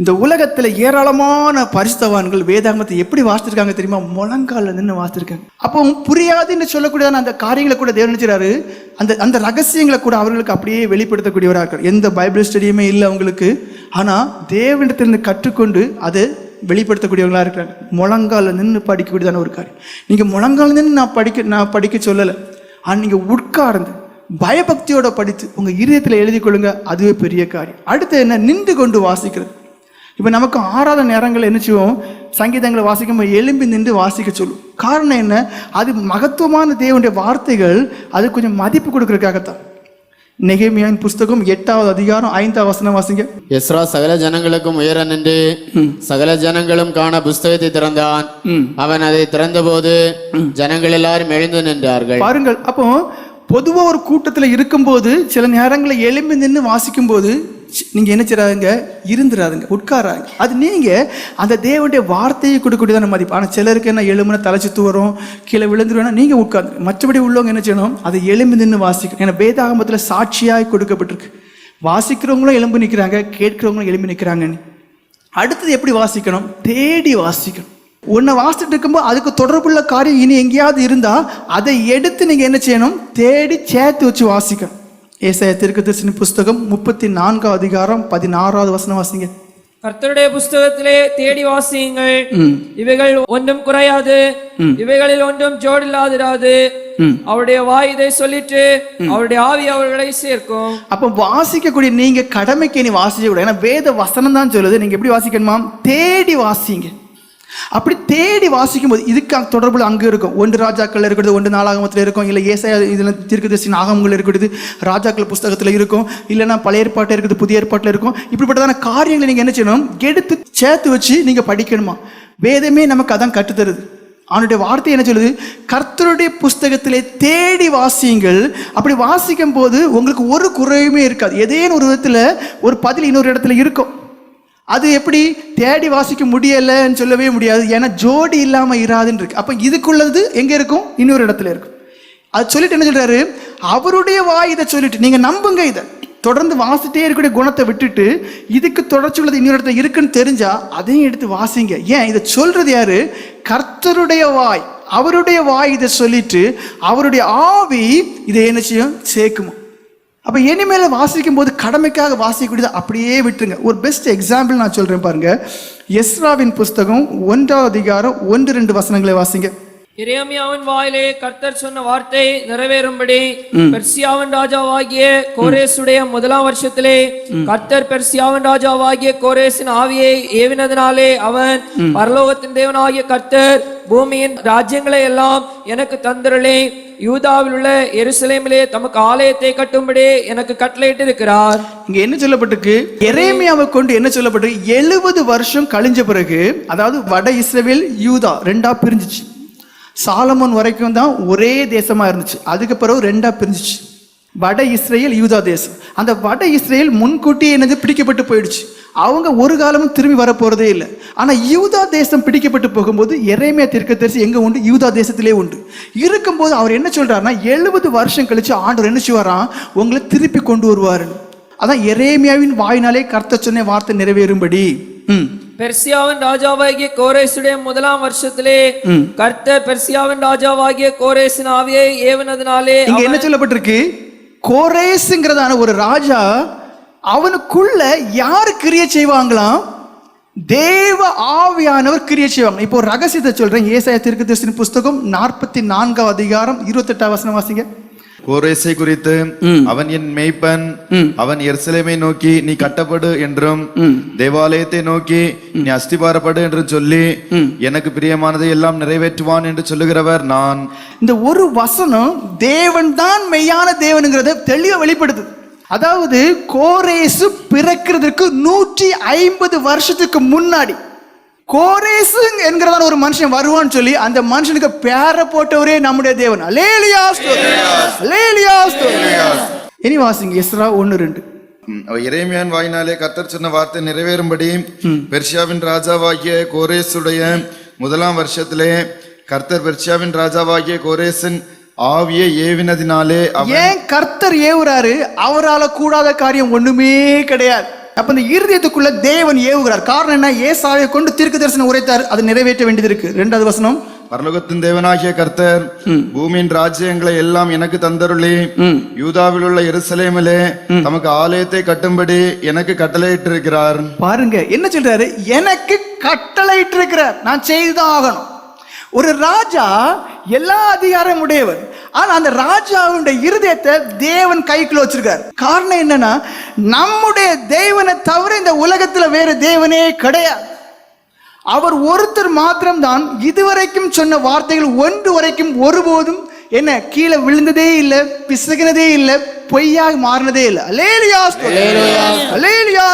இந்த உலகத்துல ஏராளமான பரிசுத்தவான்கள் வேதாகமத்தை எப்படி வாசித்திருக்காங்க தெரியுமா? முழங்கால நின்று வாசிச்சிருக்காங்க. அப்போ புரியாதுன்னு சொல்லக்கூடியதான அந்த காரியங்களை கூட தேவன் நினைச்சாரு அந்த அந்த ரகசியங்களை கூட அவர்களுக்கு அப்படியே வெளிப்படுத்தக்கூடியவராக இருக்கார். எந்த பைபிள் ஸ்டடியுமே இல்லை அவங்களுக்கு. ஆனா தேவனிடத்திலிருந்து கற்றுக்கொண்டு அதை வெளிப்படுத்தக்கூடியவங்களா இருக்கிறாங்க முழங்கால நின்று படிக்கக்கூடியதான ஒரு காரியம். நீங்க முழங்கால நின்று நான் படிக்க நான் படிக்க சொல்லலை. ஆனால் நீங்க உட்கார்ந்து பயபக்தியோட படித்து உங்க இதயத்தில் எழுதி கொள்ளுங்க அதுவே பெரிய காரியம். அடுத்து என்ன? நின்று கொண்டு வாசிக்கிறது. இப்போ நமக்கு ஆறாத நேரங்கள் என்ன செய்வோம்? சங்கீதங்களை வாசிக்கும் போது எலும்பி நின்று வாசிக்க சொல்லும். காரணம் என்ன? அது மகத்துவமான தேவனுடைய வார்த்தைகள் அது கொஞ்சம் மதிப்பு கொடுக்கறதுக்காகத்தான். நெகேமியாவின் புஸ்தகம் எட்டாவது அதிகாரம் ஐந்தாவது வசனம் வாசிங்க. எஸ்ரா சகல ஜனங்களுக்கும் உயர நின்று சகல ஜனங்களும் காண புஸ்தகத்தை திறந்தான். அவன் அதை திறந்தபோது ஜனங்கள் எல்லாரும் எழுந்து நின்றார்கள். பாருங்கள் அப்போ பொதுவா ஒரு கூட்டத்துல இருக்கும்போது சில நேரங்களில் எலும்பி நின்று வாசிக்கும்போது நீங்கள் என்ன செய்றாங்க இருந்துடாதுங்க உட்காராங்க அது நீங்கள் அந்த தேவனுடைய வார்த்தையை கொடுக்கக்கூடியதான மதிப்பு. ஆனால் சிலருக்கு என்ன எலும்புன தலைச்சுத்து வரும் கீழே விழுந்துருவேன்னா நீங்கள் உட்காந்து மற்றபடி உள்ளவங்க என்ன செய்யணும்? அதை எலும்பு நின்று வாசிக்கணும். ஏன்னா வேதாகமத்தில் சாட்சியாக கொடுக்கப்பட்டிருக்கு. வாசிக்கிறவங்களும் எலும்பு நிற்கிறாங்க கேட்கிறவங்களும் எலும்பு நிற்கிறாங்கன்னு அடுத்தது எப்படி வாசிக்கணும்? தேடி வாசிக்கணும். ஒன்றை வாசிட்டு இருக்கும்போது அதுக்கு தொடர்புள்ள காரியம் இனி எங்கேயாவது இருந்தால் அதை எடுத்து நீங்கள் என்ன செய்யணும்? தேடி சேர்த்து வச்சு வாசிக்கணும். ஏசாய திருக்கதர்சினி புஸ்தகம் முப்பத்தி நான்காம் அதிகாரம் பதினாறாவது வசனம் வாசிங்க. கர்த்தருடைய புஸ்தகத்திலே தேடி வாசியுங்கள். இவைகள் ஒன்றும் குறையாது. இவைகளில் ஒன்றும் ஜோடில்லாதிராது. அவருடைய வாய் இதை சொல்லிட்டு அவருடைய ஆவி அவர்களை சேர்க்கும். அப்போ வாசிக்கக்கூடிய நீங்கள் கடமைக்கு இனி வாசிக்க கூடாது. ஏன்னா வேத வசனம் தான் சொல்லுது. நீங்கள் எப்படி வாசிக்கணுமா? தேடி வாசிங்க. அப்படி தேடி வாசிக்கும் போது இதுக்கு தொடர்பில் அங்கே இருக்கும். ஒன்று ராஜாக்கள் இருக்கிறது ஒன்று நாளாகமத்தில் இருக்கும். இல்லை ஏசா இதில் தீர்க்கதரிசி ஆகமங்கள் இருக்கிறது. ராஜாக்கள் புஸ்தகத்தில் இருக்கும். இல்லைன்னா பழைய ஏற்பாட்டில் இருக்குது புதிய ஏற்பாட்டில் இருக்கும். இப்படிப்பட்டதான காரியங்களை நீங்கள் என்ன செய்யணும்? எடுத்து சேர்த்து வச்சு நீங்கள் படிக்கணுமா? வேதமே நமக்கு அதான் கற்றுத்தருது. அவனுடைய வார்த்தை என்ன சொல்லுது? கர்த்தருடைய புஸ்தகத்திலே தேடி வாசியுங்கள். அப்படி வாசிக்கும் போது உங்களுக்கு ஒரு குறையுமே இருக்காது. ஏதேனும் ஒரு விதத்தில் ஒரு பதில் இன்னொரு இடத்துல இருக்கும். அது எப்படி தேடி வாசிக்க முடியலைன்னு சொல்லவே முடியாது. ஏன்னா ஜோடி இல்லாமல் இராதுன்னு இருக்கு. அப்போ இதுக்குள்ளது எங்கே இருக்கும்? இன்னொரு இடத்துல இருக்கும். அது சொல்லிட்டு என்ன சொல்கிறாரு அவருடைய வாய் இதை சொல்லிட்டு நீங்கள் நம்புங்க இதை. தொடர்ந்து வாசிட்டே இருக்கக்கூடிய குணத்தை விட்டுட்டு இதுக்கு தொடர்ச்சி உள்ளது இன்னொரு இடத்துல இருக்குன்னு தெரிஞ்சா அதையும் எடுத்து வாசிங்க. ஏன்? இதை சொல்றது யாரு? கர்த்தருடைய வாய். அவருடைய வாய் இதை சொல்லிட்டு அவருடைய ஆவி இதை என்ன செய்யும்? சேர்க்குமா? அப்போ இனிமேல் வாசிக்கும் போது கடமைக்காக வாசிக்கக்கூடியது அப்படியே விட்டுருங்க. ஒரு பெஸ்ட் எக்ஸாம்பிள் நான் சொல்றேன் பாருங்க. எஸ்ராவின் புஸ்தகம் ஒன்றாவது அதிகாரம் ஒன்று ரெண்டு வசனங்களை வாசிங்க. எரேமியாவின் வாயிலே கர்த்தர் சொன்ன வார்த்தை நிறைவேறும்படி பெர்சியாவின் ராஜாவாகிய கோரேசுடைய முதலாம் வருஷத்திலே கர்த்தர் பெர்சியாவின் ராஜாவாகிய கோரேசின் ஆவியை ஏவினதினாலே அவன் பரலோகத்தின் தேவனாகிய கர்த்தர் பூமியின் ராஜ்யங்களை எல்லாம் எனக்கு தந்திரலே யூதாவில் உள்ள எருசலேமிலே தமக்கு ஆலயத்தை கட்டும்படி எனக்கு கட்டளையிட்டு இருக்கிறார் இங்க என்ன சொல்லப்பட்டிருக்கு? எரேமியாவை கொண்டு என்ன சொல்லப்பட்டிருக்கு? எழுபது வருஷம் கழிஞ்ச பிறகு அதாவது வட இஸ்ரேல் யூதா ரெண்டா பிரிஞ்சிச்சு. சாலமோன் வரைக்கும் தான் ஒரே தேசமா இருந்துச்சு. அதுக்கு பிறகு ரெண்டா பிரிஞ்சிச்சு. வட இஸ்ரேல் யூதா தேசம். அந்த வட இஸ்ரேல் முன்கூட்டி என்னது? பிடிக்கப்பட்டு போயிடுச்சு. அவங்க ஒரு காலமும் திரும்பி வர போறதே இல்லை. ஆனா யூதா தேசம் பிடிக்கப்பட்டு போகும்போது எரேமியா தீர்க்கதரிசி எங்க உண்டு? யூதா தேசத்திலே உண்டு. இருக்கும்போது அவர் என்ன சொல்றாருன்னா எழுபது வருஷம் கழிச்சு ஆண்டவர் என்ன செய்வாராம்? உங்களை திருப்பி கொண்டு வருவாருன்னு. அதான் எரேமியாவின் வாயினாலே கர்த்தர் சொன்ன வார்த்தை நிறைவேறும்படி. ம். பெர்சியாவின் ராஜாவாகிய கோரேசுடைய முதலாம் வருஷத்திலே கர்த்தர் பெர்சியாவின் ராஜாவாகிய கோரேசின் ஆவியை ஏவினதினாலே இங்க என்ன சொல்லப்பட்டிருக்கு? கோரேஸுங்கிறதான ஒரு ராஜா அவனுக்குள்ள யார் கிரியை செய்வாங்களாம்? தேவ ஆவியானவர் கிரியை செய்வாங்க. இப்போ ரகசியத்தை சொல்றேன். ஏசாய தீர்க்கதரிசன புஸ்தகம் நாற்பத்தி நான்காம் அதிகாரம் இருபத்தெட்டாம் வசனம் வாசிங்க. கோரேசை குறித்து அவன் என் மேய்ப்பன் அவன் எருசலேமை நோக்கி நீ கட்டப்படு என்றும் தேவாலயத்தை நோக்கி நீ அஸ்திபாரப்படு என்று சொல்லி எனக்கு பிரியமானதை எல்லாம் நிறைவேற்றுவான் என்று சொல்லுகிறவர் நான். இந்த ஒரு வசனம் தேவன் தான் மெய்யான தேவனுங்கிறத தெளிவா வெளிப்படுது. அதாவது கோரேசு பிறக்கிறதுக்கு நூற்றி ஐம்பது வருஷத்துக்கு முன்னாடி. கோரேசு என்கிறதான ஒரு மனுஷன் வருவான்னு சொல்லி அந்த மனுஷனுக்கு பேரை போட்டவரே நம்முடைய தேவன். அலேலியா அலேலியா இனி வாசிங்க எஸ்ரா ஒன்று ரெண்டு. இறைமையான் வாயினாலே கர்த்தர் சொன்ன வார்த்தை நிறைவேறும்படி பெர்ஷியாவின் ராஜாவாகிய கோரேசுடைய முதலாம் வருஷத்திலே கர்த்தர் பெர்ஷியாவின் ராஜாவாகிய கோரேசின் ஆவியை ஏவினதினாலே ஏன் கர்த்தர் ஏவுறாரு? அவரால கூடாத காரியம் ஒண்ணுமே கிடையாது. அப்ப இந்த இருதயத்துக்குள்ள தேவன் ஏவுகிறார். காரணம் என்ன? ஏசாவை கொண்டு தீர்க்க தரிசனம் உரைத்தார். அது நிறைவேற்ற வேண்டியது இருக்கு. ரெண்டாவது வசனம். பரலோகத்தின் தேவனாகிய கர்த்தர் பூமியின் ராஜ்யங்களை எல்லாம் எனக்கு தந்தருளி. யூதாவில் உள்ள எருசலேமிலே தமக்கு ஆலயத்தை கட்டும்படி எனக்கு கட்டளையிட்டிருக்கிறார். பாருங்க என்ன சொல்றாரு? எனக்கு கட்டளையிட்டு இருக்கிறார் நான் செய்துதான் ஆகணும். ஒரு ராஜா எல்லா அதிகாரம் உடையவர். ஆனா அந்த ராஜாவுடைய இருதயத்தை தேவன் கைக்குள்ள வச்சிருக்கார். காரணம் என்னன்னா நம்முடைய தேவனை தவிர இந்த உலகத்துல வேற தேவனே கிடையாது. அவர் ஒருத்தர் மாத்திரம்தான் இதுவரைக்கும் சொன்ன வார்த்தைகள் ஒன்று வரைக்கும் ஒருபோதும் என்ன கீழே விழுந்ததே இல்லை பிசகினதே இல்லை பொய்யாக மாறினதே இல்லை. Alleluia alleluia